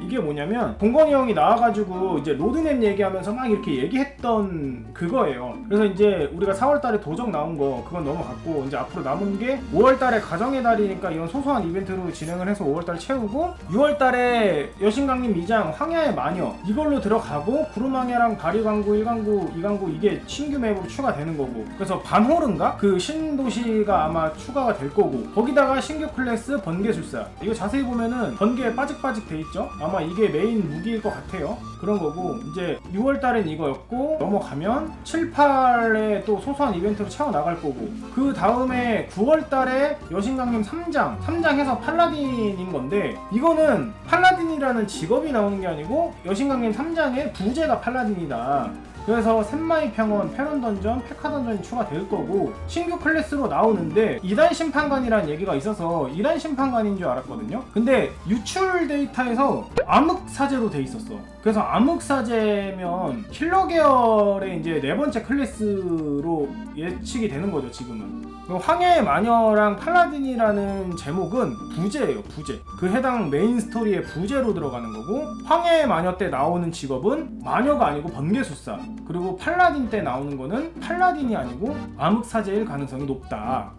이게 뭐냐면 동건이 형이 나와가지고 이제 로드맵 얘기하면서 막 이렇게 얘기했던 그거예요. 그래서 이제 우리가 4월달에 도적 나온 거 그건 넘어갔고 이제 앞으로 남은 게 5월달에 가정의 달이니까 이런 소소한 이벤트로 진행을 해서 5월달 채우고 6월달에 여신강림 2장 황야의 마녀 이걸로 들어가고 구름왕야랑 바리광구 1광구 2광구 이게 신규 맵으로 추가되는 거고. 그래서 반호른가? 그 신도시가 아마 추가가 될 거고. 거기다가 신규 클래스 번개술사. 이거 자세히 보면은 번개에 빠직빠직 돼 있죠 아마 이게 메인 무기일 것 같아요. 그런 거고 이제 6월 달엔 이거였고 넘어가면 7, 8에 또 소소한 이벤트로 채워 나갈 거고. 그 다음에 9월 달에 여신강림 3장 3장 해서 팔라딘인 건데 이거는 팔라딘이라는 직업이 나오는 게 아니고 여신강림 3장에 부제가 팔라딘이다 그래서 샘마이 평원, 페론 던전, 페카 던전이 추가될 거고 신규 클래스로 나오는데 2단 심판관이라는 얘기가 있어서 2단 심판관인 줄 알았거든요. 근데 유출 데이터에서 암흑 사제로 돼 있었어. 그래서 암흑 사제면 킬러 계열의 이제 네 번째 클래스로 예측이 되는 거죠, 지금은. 그 황해의 마녀랑 팔라딘이라는 제목은 부제예요, 부제. 그 해당 메인 스토리의 부제로 들어가는 거고 황해의 마녀 때 나오는 직업은 마녀가 아니고 번개술사. 그리고 팔라딘 때 나오는 거는 팔라딘이 아니고 암흑사제일 가능성이 높다.